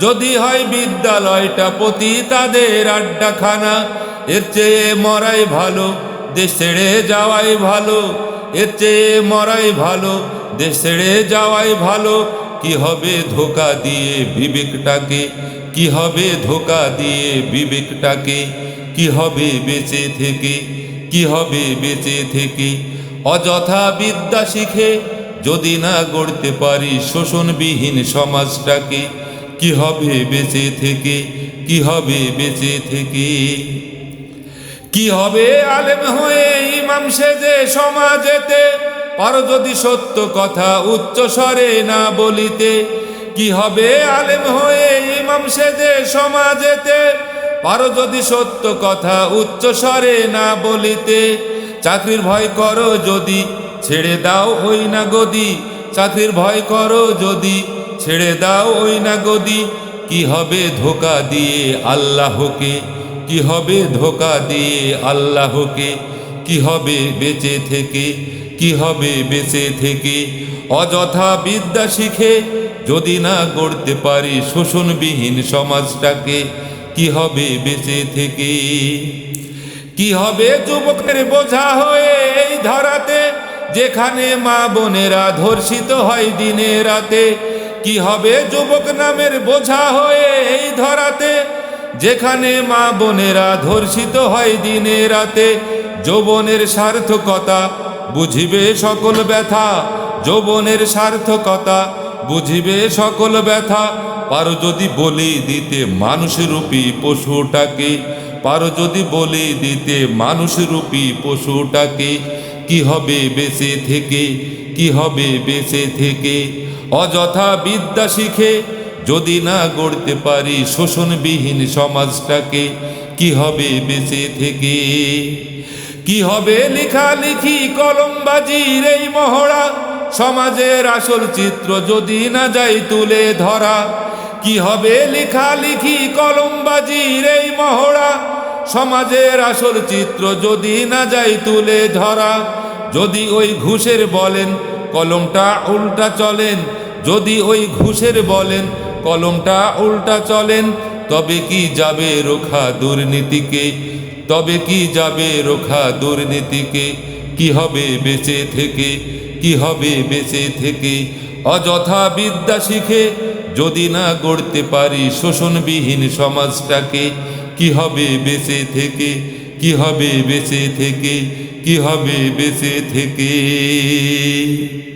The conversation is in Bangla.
যদি হয় বিদ্যালয়টা পতি তাদের আড্ডাখানা, এর চেয়ে মরাই ভালো, দেশ ছেড়ে যাওয়াই ভালো, এর চেয়ে মরাই ভালো, দেশ ছেড়ে যাওয়াই ভালো। কি হবে ধোকা দিয়ে বিবেকটাকে? কি হবে ধোকা দিয়ে বিবেকটাকে? কি হবে বেঁচে থেকে? কি হবে বেঁচে থেকে? অযথা বিদ্যা শিখে যদি না গড়তে পারি শোষণবিহীন সমাজটাকে কি হবে বেঁচে থেকে? কি হবে বেঁচে থেকে? কি হবে আলেম হয়ে ইমাম সেজে সমাজেতে? পারো যদি সত্য কথা উচ্চ স্বরে না বলিতে, কি হবে আলেম হয়ে ইমাম সেজে সমাজেতে? পারো যদি সত্য কথা উচ্চ স্বরে না বলিতে, চাকরির ভয় করো যদি, ছেড়ে দাও ওই না গদি চাকরির ভয় করো যদি ছেড়ে দাও ওই না গদি কি হবে ধোকা দিয়ে আল্লাহকে? কি হবে ধোকা দিয়ে আল্লাহকে? কি হবে বেঁচে থেকে? কি হবে বেঁচে থেকে? অযথা বিদ্যা শিখে যদি না গড়তে পারি শোষণবিহীন সমাজটাকে, কি হবে বেঁচে থেকে? কি হবে যুবকের বোঝা হয়ে এই ধরাতে? যেখানে মা বোনেরা ধর্ষিত হয় দিনে রাতে কি হবে যুবক নামের বোঝা হয়ে এই ধরাতে? যেখানে মা বোনেরা ধর্ষিত হয় দিনে রাতে, যৌবনের সার্থকতা বুঝিবে সকল ব্যথা। যৌবনের সার্থকতা বুঝিবে সকল ব্যথা। পারো যদি বলি দিতে মানুষরূপী পশুটাকে, পারো যদি বলি দিতে মানুষরূপী পশুটাকে, কি হবে বেঁচে থেকে, কি হবে বেঁচে থেকে? অযথা বিদ্যা শিখে যদি না গড়তে পারি শোষণবিহীন সমাজটাকে, কি হবে বেঁচে থেকে? কি হবে লেখালেখি কলমবাজির এই মহড়া? সমাজের আসল চিত্র যদি না যাই তুলে ধরা, কি হবে লেখালেখি কলমবাজির এই মহড়া? সমাজের আসল চিত্র যদি না যাই তুলে ধরা, যদি ওই ঘুষের বলেন, কলমটা উল্টা চলেন যদি ওই ঘুষের বলেন, কলমটা উল্টা চলেন, তবে কি যাবে রোখা দুর্নীতিকে? তবে কি যাবে রোখা দুর্নীতিকে? কি হবে বেঁচে থেকে? কি হবে বেঁচে থেকে? অযথা বিদ্যা শিখে যদি না গড়তে পারি শোষণবিহীন সমাজটাকে, কি হবে বেঁচে থেকে? কি হবে বেঁচে থেকে? কি হবে বেঁচে থেকে?